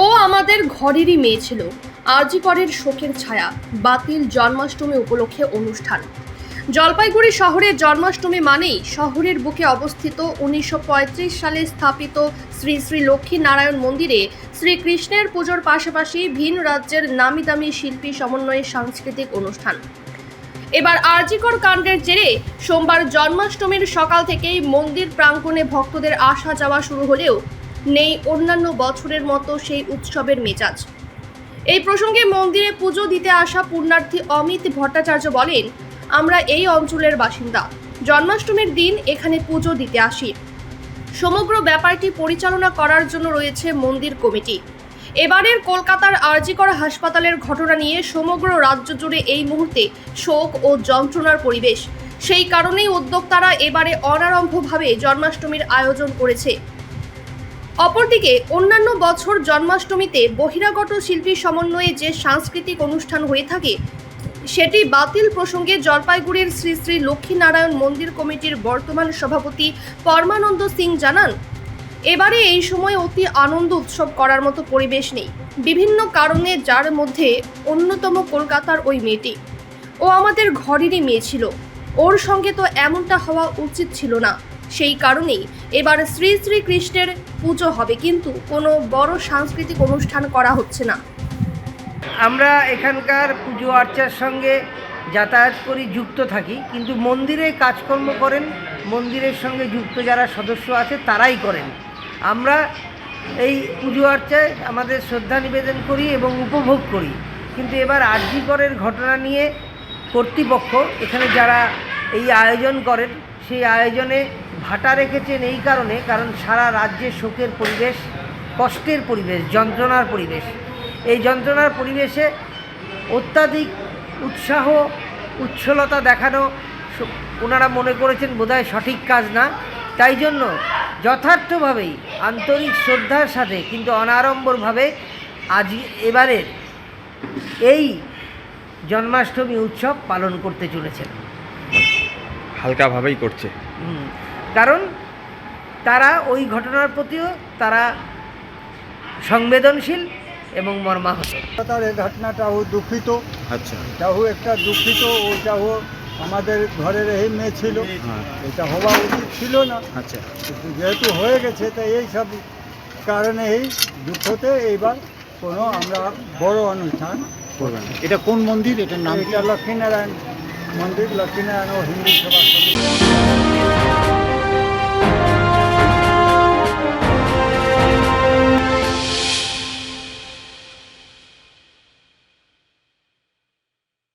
ও আমাদের ঘরেরই মেয়ে ছিল। আরজিকরের শোকের ছায়া, বাতিল জন্মাষ্টমী উপলক্ষে অনুষ্ঠান। জলপাইগুড়ি শহরের জন্মাষ্টমী মানেই শহরের বুকে অবস্থিত উনিশশো পঁয়ত্রিশ সালে স্থাপিত শ্রী শ্রী লক্ষ্মী নারায়ণ মন্দিরে শ্রীকৃষ্ণের পুজোর পাশাপাশি ভিন রাজ্যের নামি দামি শিল্পী সমন্বয়ে সাংস্কৃতিক অনুষ্ঠান। এবার আরজিকর কাণ্ডের জেরে সোমবার জন্মাষ্টমীর সকাল থেকেই মন্দির প্রাঙ্গণে ভক্তদের আসা যাওয়া শুরু হলেও নেই অন্যান্য বছরের মতো সেই উৎসবের মেজাজ। এই প্রসঙ্গে মন্দিরে পুজো দিতে আসা পুণ্যার্থী অমিত ভট্টাচার্য বলেন, আমরা এই অঞ্চলের বাসিন্দা। জন্মাষ্টমীর দিন এখানে পুজো দিতে আসি। সমগ্র ব্যাপারটি পরিচালনা করার জন্য রয়েছে মন্দির কমিটি। এবারের কলকাতার আরজিকর হাসপাতালের ঘটনা নিয়ে সমগ্র রাজ্য জুড়ে এই মুহূর্তে শোক ও যন্ত্রণার পরিবেশ। সেই কারণেই উদ্যোক্তারা এবারে অনারম্ভভাবে জন্মাষ্টমীর আয়োজন করেছে। অপরদিকে অন্যান্য বছর জন্মাষ্টমীতে বহিরাগত শিল্পী সমন্বয়ে যে সাংস্কৃতিক অনুষ্ঠান হয়ে থাকে, সেটি বাতিল প্রসঙ্গে জলপাইগুড়ির শ্রী শ্রী লক্ষ্মীনারায়ণ মন্দির কমিটির বর্তমান সভাপতি পরমানন্দ সিং জানান, এবারে এই সময় অতি আনন্দ উৎসব করার মতো পরিবেশ নেই। বিভিন্ন কারণে যার মধ্যে অন্যতম কলকাতার ওই মেয়েটি। ও আমাদের ঘরেরই মেয়ে ছিল। ওর সঙ্গে তো এমনটা হওয়া উচিত ছিল না। সেই কারণেই এবার শ্রী শ্রী কৃষ্ণের পুজো হবে। কিন্তু কোনো বড় সাংস্কৃতিক অনুষ্ঠান করা হচ্ছে না। আমরা এখানকার পুজো আর্চার সঙ্গে যাতায়াত করি, যুক্ত থাকি। কিন্তু মন্দিরে কাজকর্ম করেন, মন্দিরের সঙ্গে যুক্ত যারা সদস্য আছে, তারাই করেন। আমরা এই পুজো আর্চায় আমাদের শ্রদ্ধা নিবেদন করি এবং উপভোগ করি। কিন্তু এবার আর্যিকরের ঘটনা নিয়ে কর্তৃপক্ষ, এখানে যারা এই আয়োজন করেন সেই আয়োজনে ভাটা রেখেছেন এই কারণে, কারণ সারা রাজ্যে শোকের পরিবেশ, কষ্টের পরিবেশ, যন্ত্রণার পরিবেশ। এই যন্ত্রণার পরিবেশে অত্যাধিক উৎসাহ, উচ্ছলতা দেখানো ওনারা মনে করেছেন বোধহয় সঠিক কাজ না। তাই জন্য যথার্থভাবেই, আন্তরিক শ্রদ্ধার সাথে, কিন্তু অনাড়ম্বরভাবে আজ এবারের এই জন্মাষ্টমী উৎসব পালন করতে চলেছেন। হালকাভাবেই করছে। কারণ তারা ওই ঘটনার প্রতিও তারা সংবেদনশীল এবং মর্মাহত। তার এই ঘটনাটা ও দুঃখিত। আচ্ছা। এটাও একটা দুঃখিত ওইটাও আমাদের ঘরের এই মেয়ে ছিল। হ্যাঁ। এটা হওয়া উচিত ছিল না। আচ্ছা। কিন্তু যেহেতু হয়ে গেছে তাই এই সব কারণে এই দুঃখতে এইবার কোনো আমরা বড় অনুষ্ঠান করবেন এটা কোন মন্দির? এটার নাম এটা লক্ষ্মীনারায়ণ মন্দির লক্ষ্মীনারায়ণ ও হিন্দু সভা সমিতি